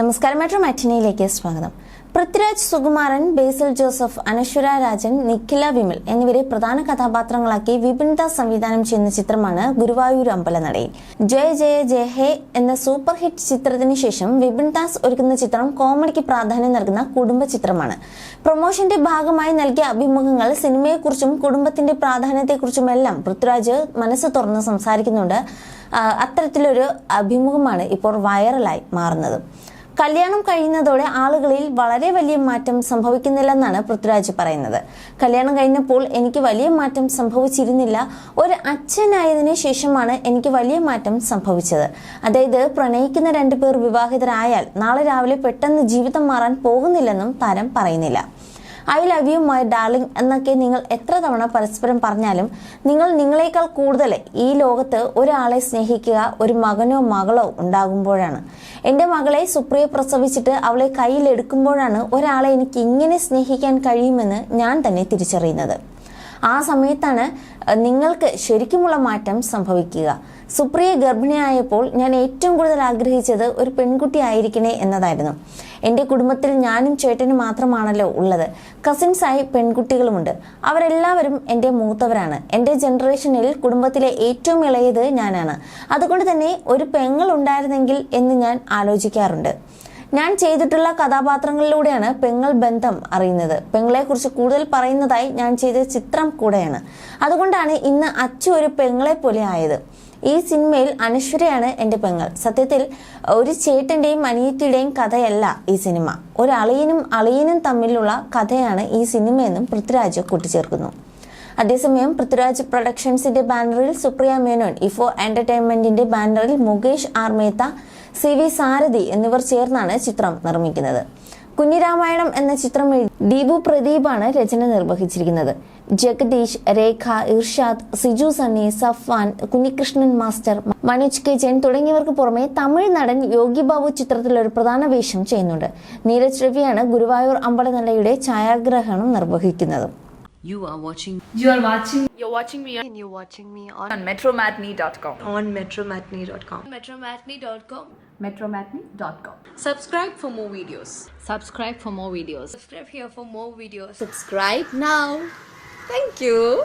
നമസ്കാരം. മെട്രോ മാറ്റിനിയിലേക്ക് സ്വാഗതം. പൃഥ്വിരാജ് സുകുമാരൻ ബേസിൽ ജോസഫ് അനശ്വര രാജൻ നിഖില വിമൽ എന്നിവരെ പ്രധാന കഥാപാത്രങ്ങളാക്കി വിപിൻദാസ് സംവിധാനം ചെയ്യുന്ന ചിത്രമാണ് ഗുരുവായൂർ അമ്പലനടയിൽ. ജയ ജയ ജയ ഹേ എന്ന സൂപ്പർ ഹിറ്റ് ചിത്രത്തിന് ശേഷം വിപിൻ ദാസ് ഒരുക്കുന്ന ചിത്രം കോമഡിക്ക് പ്രാധാന്യം നൽകുന്ന കുടുംബ ചിത്രമാണ്. പ്രൊമോഷന്റെ ഭാഗമായി നൽകിയ അഭിമുഖങ്ങൾ സിനിമയെക്കുറിച്ചും കുടുംബത്തിന്റെ പ്രാധാന്യത്തെക്കുറിച്ചുമെല്ലാം പൃഥ്വിരാജ് മനസ്സ് തുറന്ന് സംസാരിക്കുന്നുണ്ട്. അത്തരത്തിലൊരു അഭിമുഖമാണ് ഇപ്പോൾ വൈറലായി മാറുന്നത്. കല്യാണം കഴിയുന്നതോടെ ആളുകളിൽ വളരെ വലിയ മാറ്റം സംഭവിക്കുന്നില്ലെന്നാണ് പൃഥ്വിരാജ് പറയുന്നത്. കല്യാണം കഴിഞ്ഞപ്പോൾ എനിക്ക് വലിയ മാറ്റം സംഭവിച്ചിരുന്നില്ല. ഒരു അച്ഛനായതിനു ശേഷമാണ് എനിക്ക് വലിയ മാറ്റം സംഭവിച്ചത്. അതായത് പ്രണയിക്കുന്ന രണ്ടുപേർ വിവാഹിതരായാൽ നാളെ രാവിലെ പെട്ടെന്ന് ജീവിതം മാറാൻ പോകുന്നില്ലെന്നും താരം പറയുന്നില്ല. I love you my darling എന്നൊക്കെ നിങ്ങൾ എത്ര തവണ പരസ്പരം പറഞ്ഞാലും നിങ്ങൾ നിങ്ങളെക്കാൾ കൂടുതൽ ഈ ലോകത്ത് ഒരാളെ സ്നേഹിക്കുക ഒരു മകനോ മകളോ ഉണ്ടാകുമ്പോഴാണ്. എന്റെ മകളെ സുപ്രിയ പ്രസവിച്ചിട്ട് അവളെ കയ്യിലെടുക്കുമ്പോഴാണ് ഒരാളെ എനിക്ക് ഇങ്ങനെ സ്നേഹിക്കാൻ കഴിയുമെന്ന് ഞാൻ തന്നെ തിരിച്ചറിയുന്നത്. ആ സമയത്താണ് നിങ്ങൾക്ക് ശരിക്കുമുള്ള മാറ്റം സംഭവിക്കുക. സുപ്രിയ ഗർഭിണിയായപ്പോൾ ഞാൻ ഏറ്റവും കൂടുതൽ ആഗ്രഹിച്ചത് ഒരു പെൺകുട്ടി ആയിരിക്കണേ എന്നതായിരുന്നു. എന്റെ കുടുംബത്തിൽ ഞാനും ചേട്ടനും മാത്രമാണല്ലോ ഉള്ളത്. കസിൻസായി പെൺകുട്ടികളുമുണ്ട്. അവരെല്ലാവരും എന്റെ മൂത്തവരാണ്. എന്റെ ജനറേഷനിൽ കുടുംബത്തിലെ ഏറ്റവും ഇളയത് ഞാനാണ്. അതുകൊണ്ട് തന്നെ ഒരു പെങ്ങൾ ഉണ്ടായിരുന്നെങ്കിൽ എന്ന് ഞാൻ ആലോചിക്കാറുണ്ട്. ഞാൻ ചെയ്തിട്ടുള്ള കഥാപാത്രങ്ങളിലൂടെയാണ് പെങ്ങൾ ബന്ധം അറിയുന്നത്. പെങ്ങളെക്കുറിച്ച് കൂടുതൽ പറയുന്നതായി ഞാൻ ചെയ്ത ചിത്രം കൂടെയാണ്. അതുകൊണ്ടാണ് ഇന്ന് അച്ചു ഒരു പെങ്ങളെ പോലെ ആയത്. ഈ സിനിമയിൽ അനശ്വരയാണ് എന്റെ പെങ്ങൾ. സത്യത്തിൽ ഒരു ചേട്ടന്റെയും അനിയത്തിയുടെയും കഥയല്ല ഈ സിനിമ. ഒരു അളിയനും അളിയനും തമ്മിലുള്ള കഥയാണ് ഈ സിനിമയെന്നും പൃഥ്വിരാജ് കൂട്ടിച്ചേർക്കുന്നു. അതേസമയം പൃഥ്വിരാജ് പ്രൊഡക്ഷൻസിന്റെ ബാനറിൽ സുപ്രിയ മേനോൻ ഇഫോ എന്റർടൈൻമെന്റിന്റെ ബാനറിൽ Mukesh R Mehta C V Sarathi എന്നിവർ ചേർന്നാണ് ചിത്രം നിർമ്മിക്കുന്നത്. കുഞ്ഞിരാമായണം എന്ന ചിത്രം ദീപു പ്രദീപാണ് രചന നിർവഹിച്ചിരിക്കുന്നത്. Jagadish Rekha Irshad Siju Sunny Safwan Kunhikrishnan master Manoj K gen തുടങ്ങിയവർക്ക് പുറമെ തമിഴ് നടൻ യോഗി ബാബു ചിത്രത്തിൽ ഒരു പ്രധാന വേഷം ചെയ്യുന്നുണ്ട് നീരജ് രവിയാണ് ഗുരുവായൂർ അമ്പലനടയുടെ ഛായാഗ്രഹണം നിർവഹിക്കുന്നത് You are watching You are watching You're watching me and you're watching me on, on metromatney.com. on metromatney.com. Metromatney.com. metromatney.com. Subscribe for more videos. subscribe for more videos. Subscribe here for more videos. Subscribe now. Thank you.